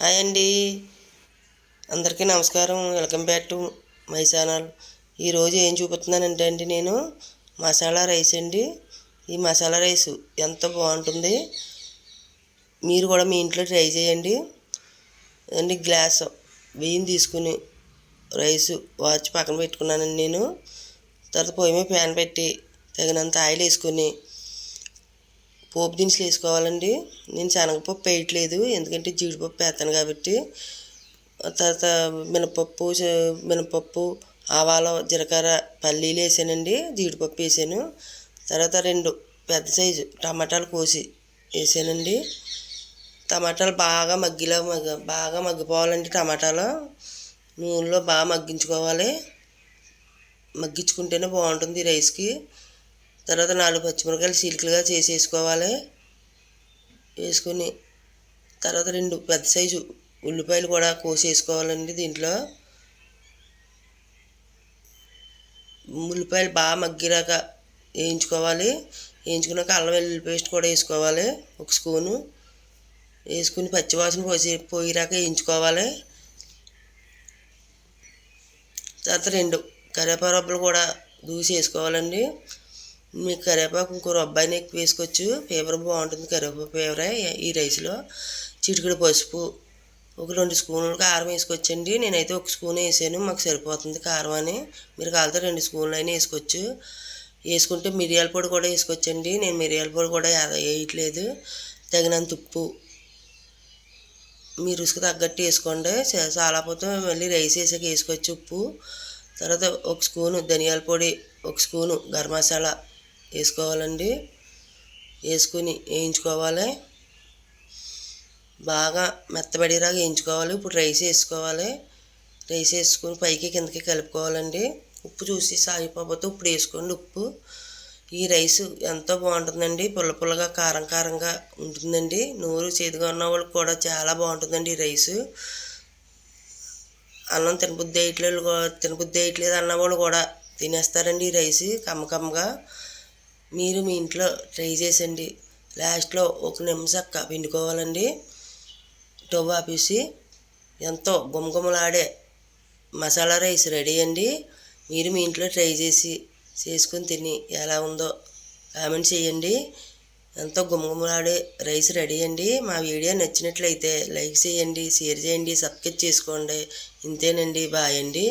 Hi అండి. అందరికీ నమస్కారం. Welcome back to my channel. ఈరోజు ఏం చూపిస్తున్నానంటే అండి నేను మసాలా రైస్ అండి. ఈ మసాలా రైస్ ఎంత బాగుంటుంది మీరు కూడా మీ ఇంట్లో ట్రై చేయండి. అండి గ్లాస్ బియ్యం తీసుకుని రైస్ వాచ్ పక్కన పెట్టుకున్నానండి నేను. తర్వాత పొయ్యి మీద ప్యాన్ పెట్టి తగినంత ఆయిల్ వేసుకొని పోపు దినుసులు వేసుకోవాలండి. నేను శనగపప్పు వేయట్లేదు ఎందుకంటే జీడిపప్పు వేస్తాను కాబట్టి. తర్వాత మినపప్పు మినపప్పు ఆవాలు జీలకర్ర పల్లీలు వేసానండి. జీడిపప్పు వేసాను. తర్వాత రెండు పెద్ద సైజు టమాటాలు కోసి వేసానండి. టమాటాలు బాగా మగ్గిలా మగ్గ బాగా మగ్గిపోవాలండి టమాటాలు. నూనెలో బాగా మగ్గించుకోవాలి. మగ్గించుకుంటేనే బాగుంటుంది ఈ రైస్కి. తర్వాత నాలుగు పచ్చిమిరకాయలు చీలికలుగా చేసి వేసుకోవాలి వేసుకొని తర్వాత రెండు పెద్ద సైజు ఉల్లిపాయలు కూడా కోసి వేసుకోవాలండి దీంట్లో. ఉల్లిపాయలు బాగా మగ్గిరాక వేయించుకోవాలి. వేయించుకున్నాక అల్లం వెల్లుల్లి పేస్ట్ కూడా వేసుకోవాలి ఒక స్పూను. వేసుకుని పచ్చివాసన పోసి పోయిరాక వేయించుకోవాలి. తర్వాత రెండు కరివేపాకు కూడా దూసి వేసుకోవాలండి మీకు కరివేపాకు ఇంకో రబ్బాయిని ఎక్కువ వేసుకోవచ్చు. ఫేవర్ బాగుంటుంది కరివేపాకు ఫేవర్ ఈ రైస్లో చిటికడు పసుపు ఒక రెండు స్పూన్లు కారం వేసుకోవచ్చండి. నేనైతే ఒక స్పూన్ వేసాను మాకు సరిపోతుంది కారం అని మీరు కావాలంటే రెండు స్పూన్లు అయినా వేసుకోవచ్చు. వేసుకుంటే మిరియాల పొడి కూడా వేసుకోవచ్చండి. నేను మిరియాల పొడి కూడా వేయట్లేదు. తగినంత ఉప్పు. మీ రుచికి తగ్గట్టు వేసుకోండి. చాలా పోతే మళ్ళీ రైస్ వేసాక వేసుకోవచ్చు ఉప్పు. తర్వాత ఒక స్పూను ధనియాల పొడి ఒక స్పూను గరం మసాలా. వేసుకోవాలండి. వేసుకొని వేయించుకోవాలి. బాగా మెత్తబడేలాగా వేయించుకోవాలి. ఇప్పుడు రైస్ వేసుకోవాలి. రైస్ వేసుకుని పైకి కిందకి కలుపుకోవాలండి. ఉప్పు చూసి సాగిపోతే ఇప్పుడు వేసుకోండి ఉప్పు. ఈ రైస్ ఎంతో బాగుంటుందండి. పుల్ల పుల్లగా కారం కారంగా ఉంటుందండి. నూరు చేదుగా ఉన్న వాళ్ళకి కూడా చాలా బాగుంటుందండి ఈ రైసు. అన్నం తినబుద్ధి వేయట్లేదు తినబుద్ధి వేయట్లేదు అన్న వాళ్ళు కూడా తినేస్తారండి ఈ రైస్ కమ్మకమ్మగా మీరు మీ ఇంట్లో ట్రై చేసండి. లాస్ట్లో ఒక నిమిషక్క పిండుకోవాలండి. టవ్ ఆపేసి ఎంతో గుమగుమలాడే మసాలా రైస్ రెడీ అండి. మీరు మీ ఇంట్లో ట్రై చేసి చేసుకుని తిని ఎలా ఉందో కామెంట్ చేయండి. ఎంతో గుమగుమలాడే రైస్ రెడీ అండి. మా వీడియో నచ్చినట్లయితే లైక్ చేయండి షేర్ చేయండి సబ్స్క్రైబ్ చేసుకోండి. ఇంతేనండి. బాయ్ అండి.